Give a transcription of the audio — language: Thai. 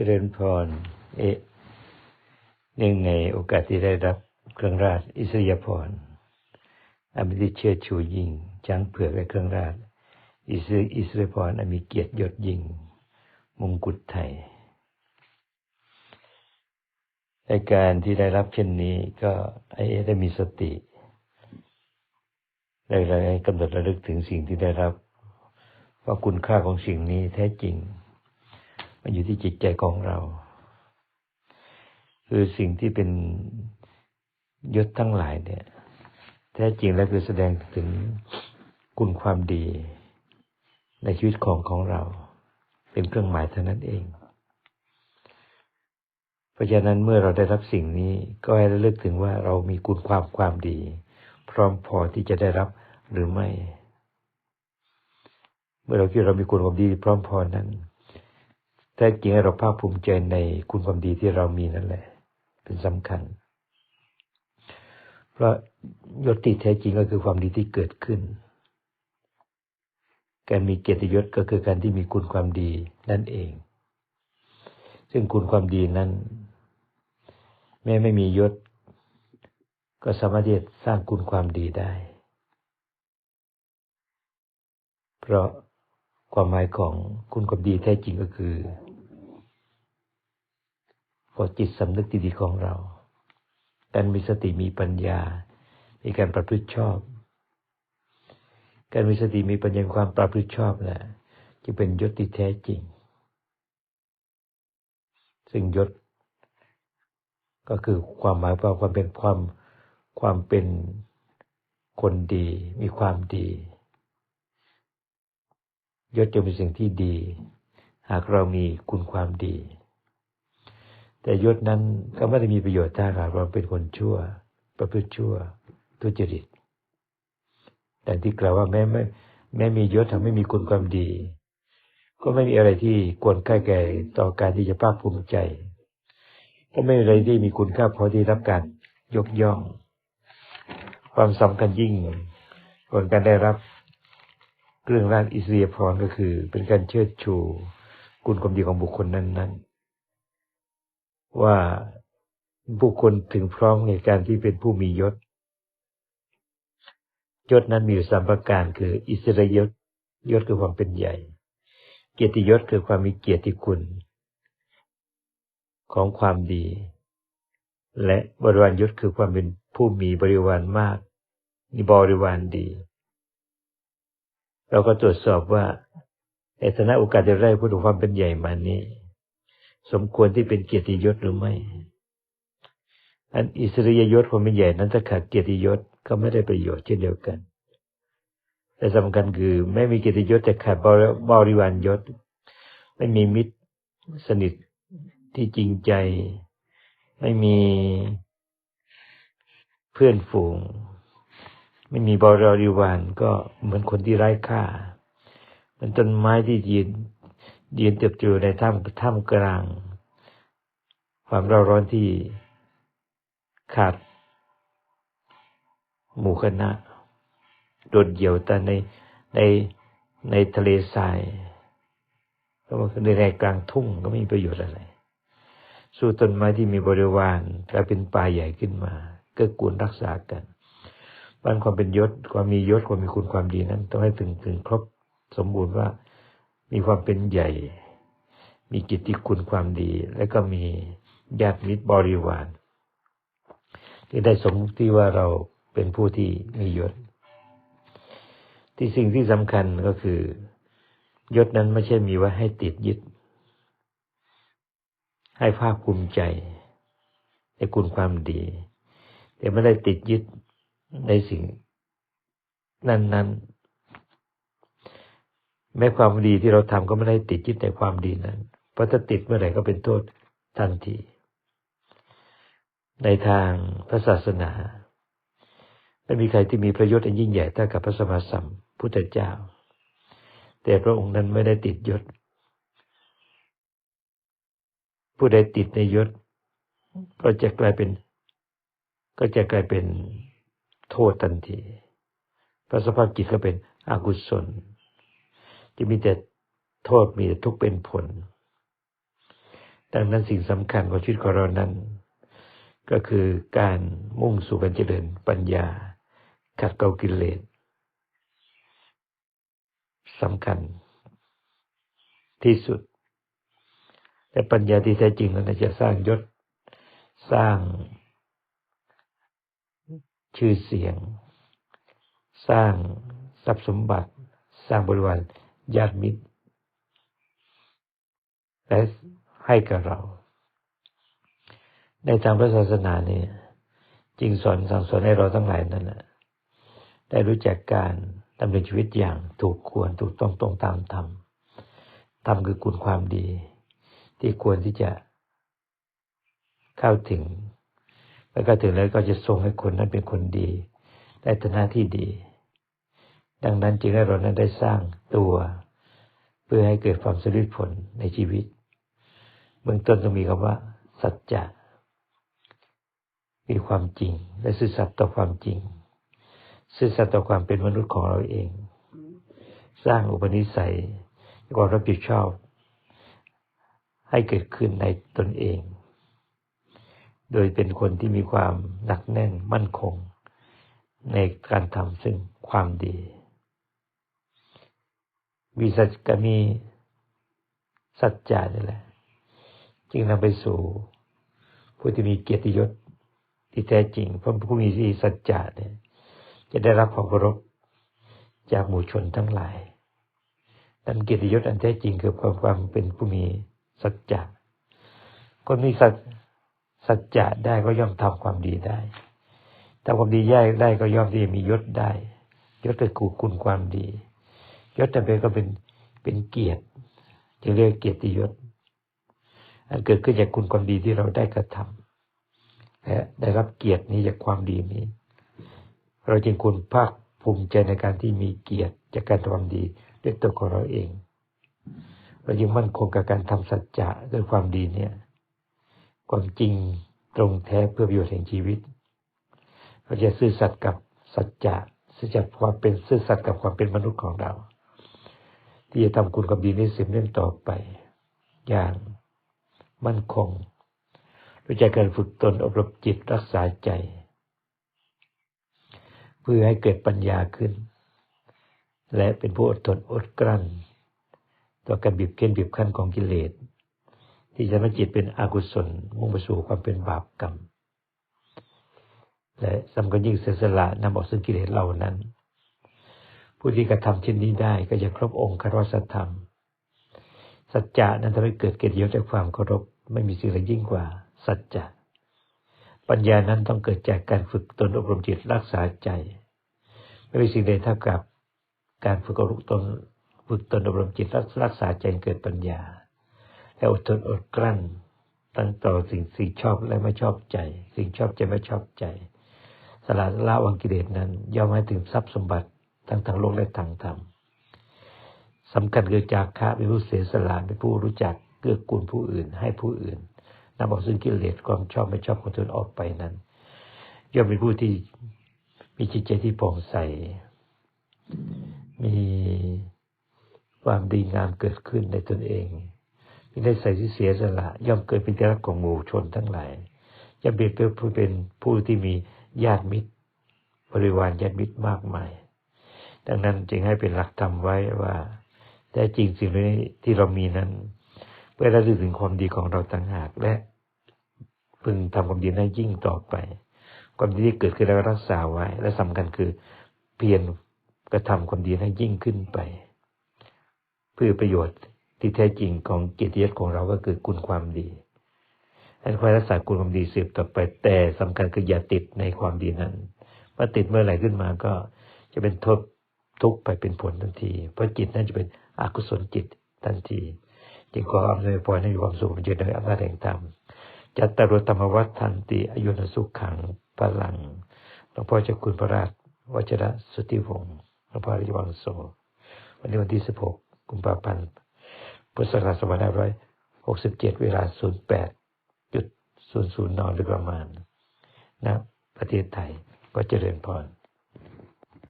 จริญพร เอะเนื่องในโอกาสที่ได้รับเครื่องราชอิสริยาภรณ์อันเป็นที่เชิดชูยิ่งช้างเผือกและเครื่องราชอิสริอิสริยาภรณ์อมีเกียรติยศยิ่ง มงกุฎไทยในการที่ได้รับเช่นนี้ก็ให้เอะได้มีสติได้ได้กำหนดระลึกถึงสิ่งที่ได้รับ ว่าคุณค่าของสิ่งนี้แท้จริง มันอยู่ที่จิตใจของเรา คือสิ่งที่เป็นยศทั้งหลายเนี่ย แท้จริงแล้วคือแสดงถึงคุณความดี ในชีวิตของของเรา เป็นเครื่องหมายเท่านั้นเอง เพราะฉะนั้นเมื่อเราได้รับสิ่งนี้ก็ให้ระลึกถึงว่าเรามีคุณความความดี พร้อมพอที่จะได้รับหรือไม่ เมื่อเราคิดเรามีคุณความดีพร้อมพอนั้น แท้จริงเราภาคภูมิใจในคุณความดีที่เรามีนั่นแหละ เป็นสำคัญ เพราะยศติแท้จริงก็คือความดีที่เกิดขึ้น การมีเกียรติยศก็คือการที่มีคุณความดีนั่นเอง ซึ่งคุณความดีนั้น แม้ไม่มียศ ก็สามารถที่จะสร้างคุณความดีได้ เพราะความหมายของคุณความดีแท้จริงก็คือ พอจิตสำนึกดีๆของเรา การมีสติมีปัญญา มีการประพฤติชอบ การมีสติมีปัญญาความประพฤติชอบแหละจะเป็นยศที่แท้จริง ซึ่งยศ ก็คือความหมายว่าความเป็นความความเป็นคนดี มีความดี ยศจะเป็นสิ่งที่ดี หากเรามีคุณความดี แต่ยศนั้นก็ไม่ได้มีประโยชน์ถ้าหากเราเป็นคนชั่ว ประพฤติชั่ว ทุจริตแต่ที่กล่าวว่าแม้ไม่แม้มียศทำไม่มีคุณความดี ก็ไม่มีอะไรที่ควรค่าแก่ต่อการที่จะภาคภูมิใจ ก็ไม่มีอะไรที่มีคุณค่าพอที่รับการยกย่อง ความสำคัญยิ่งกว่าการได้รับเครื่องราชอิสริยาภรก็คือ เป็นการเชิดชู คุณความดีของบุคคลนั้นๆ ว่าบุคคลถึงพร้อมในการที่เป็นผู้มียศ ยศนั้นมีอยู่สามประการคือ อิสริยศยศคือความเป็นใหญ่ เกียรติยศคือความมีเกียรติคุณ ของความดี และบริวารยศคือความเป็นผู้มีบริวารมากมีบริวารดี เราก็ตรวจสอบว่าในฐานะโอกาสจะได้พูดถึงความเป็นใหญ่มานี้ สมควรที่เป็นเกียรติยศหรือไม่ อันอิสริยยศความเป็นใหญ่นั้นถ้าขาดเกียรติยศก็ไม่ได้ประโยชน์เช่นเดียวกัน แต่สำคัญคือไม่มีเกียรติยศแต่ขาดบริวารยศ ไม่มีมิตรสนิทที่จริงใจ ไม่มีเพื่อนฝูง ไม่มีบริวารก็เหมือนคนที่ไร้ค่าเหมือนต้นไม้ที่ยืน ยืนเติบโตในถ้ำถ้ำกลาง ความร้อนร้อนที่ขาด หมู่คณะ โดดเดี่ยวแต่ในในในทะเลทรายก็ว่าในแรกลางทุ่งก็ไม่มีประโยชน์อะไร สู้ต้นไม้ที่มีบริวารกลายเป็นป่าใหญ่ขึ้นมาก็กูลรักษากันบ้านความเป็นยศความมียศความมีคุณความดีนั้น ต้องให้ถึงถึงครบสมบูรณ์ว่า มีความเป็นใหญ่ มีกิตติคุณความดี และก็มีญาติมิตรบริวารที่ได้สมที่ว่าเราเป็นผู้ที่มียศ ที่สิ่งที่สำคัญก็คือยศนั้นไม่ใช่มีไว้ให้ติดยึด ให้ภาคภูมิใจในคุณความดี แต่ไม่ได้ติดยึดในสิ่ง นั้นๆ แม้ความดีที่เราทำก็ไม่ได้ติดยึดในความดีนั้น เพราะถ้าติดเมื่อไหร่ก็เป็นโทษทันที ในทางพระศาสนาไม่มีใครที่มีประโยชน์อันยิ่งใหญ่เท่ากับพระสมมาสัมพุทธเจ้า แต่พระองค์นั้นไม่ได้ติดยศ ผู้ใดติดในยศ ก็จะกลายเป็น ก็จะกลายเป็นโทษทันที พระสภาพจิตก็เป็นอกุศล จะมีแต่โทษมีแต่ทุกข์เป็นผล ดังนั้นสิ่งสำคัญของชีวิตของเรานั้น ก็คือการมุ่งสู่การเจริญปัญญา ขัดเกลากิเลสสำคัญ ที่สุดแต่ปัญญาที่แท้จริงนั้นจะสร้างยศ สร้าง ชื่อเสียง สร้างทรัพย์สมบัติ สร้างบริวาร ญาติมิตรและให้กับเรา ในทางพระศาสนาเนี่ยจริงสอนสั่งสอนให้เราทั้งหลายนั้นนะได้รู้จักการดำเนินชีวิตอย่างถูกควรถูกต้องตรงตามธรรมธรรมคือคุณความดี ที่ควรที่จะเข้าถึง แล้วก็ถึงแล้วก็จะทรงให้คนนั้นเป็นคนดี ได้ฐานะที่ดี ดังนั้นจึงให้เรานั้นได้สร้างตัว เพื่อให้เกิดความสำเร็จผลในชีวิตเบื้องต้นต้องมีคำว่า สัจจะมีความจริง และซื่อสัตย์ต่อความจริง ซื่อสัตย์ต่อความเป็นมนุษย์ของเราเอง สร้างอุปนิสัยความรับผิดชอบ ให้เกิดขึ้นในตนเอง โดยเป็นคนที่มีความหนักแน่นมั่นคง ในการทำซึ่งความดี วิสัจกมีสัจจะนี่แหละ จึงนำไปสู่ผู้ที่มีเกียรติยศที่แท้จริง เพราะผู้มีที่สัจจะเนี่ยจะได้รับความเคารพจากหมู่ชนทั้งหลายนั่นเกียรติยศอันแท้จริงคือความความเป็นผู้มีสัจจะคนมีสัจสัจจะได้ก็ย่อมทำความดีได้ทำความดีแย่ได้ก็ย่อมที่จะมียศได้ ยศก็คือคุณความดี ยศแต่เป็นก็เป็นเป็นเกียรติจะเรียกเกียรติยศอันเกิดขึ้นจากคุณความดีที่เราได้กระทำและได้รับเกียรตินี้จากความดีนี้ เราจึงควรภาคภูมิใจในการที่มีเกียรติจากการทำความดีด้วยตัวของเราเอง เราจึงมั่นคงกับการทำสัจจะด้วยความดีเนี่ย ความจริงตรงแท้เพื่อประโยชน์แห่งชีวิต เราจะซื่อสัตย์กับสัจจะซื่อสัตย์ความเป็นซื่อสัตย์กับความเป็นมนุษย์ของเรา ที่จะทำคุณความดีในสืบเนื่องต่อไป อย่างมั่นคงโดยจากการฝึกตนอบรมจิตรักษาใจ เพื่อให้เกิดปัญญาขึ้น และเป็นผู้อดทนอดกลั้น ต่อการบีบเค้นบีบคั้นของกิเลส ที่จะทำให้จิตเป็นอกุศลมุ่งไปสู่ความเป็นบาปกรรมและสำคัญยิ่งเสียสละนำออกซึ่งกิเลสเหล่านั้น ผู้ที่กระทำเช่นนี้ได้ก็จะครบองค์คารวะธรรม สัจจะนั้นทำให้เกิดเกียรติยศจากความเคารพไม่มีสิ่งใดยิ่งกว่า สัจจะปัญญานั้นต้องเกิดจากการฝึกตนอบรมจิตรักษาใจ ไม่มีสิ่งใดเท่ากับการฝึกอบรมตนฝึกตนอบรมจิตรักษาใจเกิดปัญญา และอดทนอดกลั้น ตั้งต่อสิ่งสิ่งชอบและไม่ชอบใจ สิ่งชอบใจไม่ชอบใจ สละละวังกิเลสนั้นย่อมให้ถึงทรัพย์สมบัติ ทั้งทางโลกและทางธรรมสำคัญคือจากคะเป็นผู้เสียสละเป็นผู้รู้จักเกื้อกูลผู้อื่น ให้ผู้อื่นนำออกซึ่งกิเลสความชอบไม่ชอบของตนออกไปนั้นย่อมเป็นผู้ที่มีจิตใจที่ผ่องใส มีความดีงามเกิดขึ้นในตนเองได้ใส่ที่เสียสละย่อมเกิดเป็นที่รักของหมู่ชนทั้งหลายจะเปรียบเผู้เป็นผู้ที่มีญาติมิตรบริวารญาติมิตรมากมาย ดังนั้นจึงให้เป็นหลักธรรมไว้ว่า แต่จริงสิ่งนี้ที่เรามีนั้น เพื่อระลึกถึงความดีของเราต่างหากและ พึงทำความดีให้ยิ่งต่อไป ความดีที่เกิดขึ้นแล้วรักษาไว้ และสำคัญคือ เพียรกระทำความดีให้ยิ่งขึ้นไป เพื่อประโยชน์ที่แท้จริงของเกียรติยศของเราก็คือคุณความดีให้คอยรักษาคุณความดีสืบต่อไป แต่สำคัญคืออย่าติดในความดีนั้นเมื่อติดเมื่อไหร่ขึ้นมาก็จะเป็นโทษ ทุกไปเป็นผลทันที เพราะจิตนั้นจะเป็นอกุศลจิตทันทีจึงขออำนวยพรให้มีความสุขเจริญอำนาจแห่งธรรมจัตตารธรรมวัฏทันติอายุนสุขขังพลังหลวงพ่อเจ้าคุณพระราชวัชระสุติวงศ์หลวงพ่อริวังโสวันนี้วันที่16กุมภาพันธ์พุทธศักราช2567เจ็ดเวลา08.00นหรือประมาณนะประเทศไทยก็เจริญพร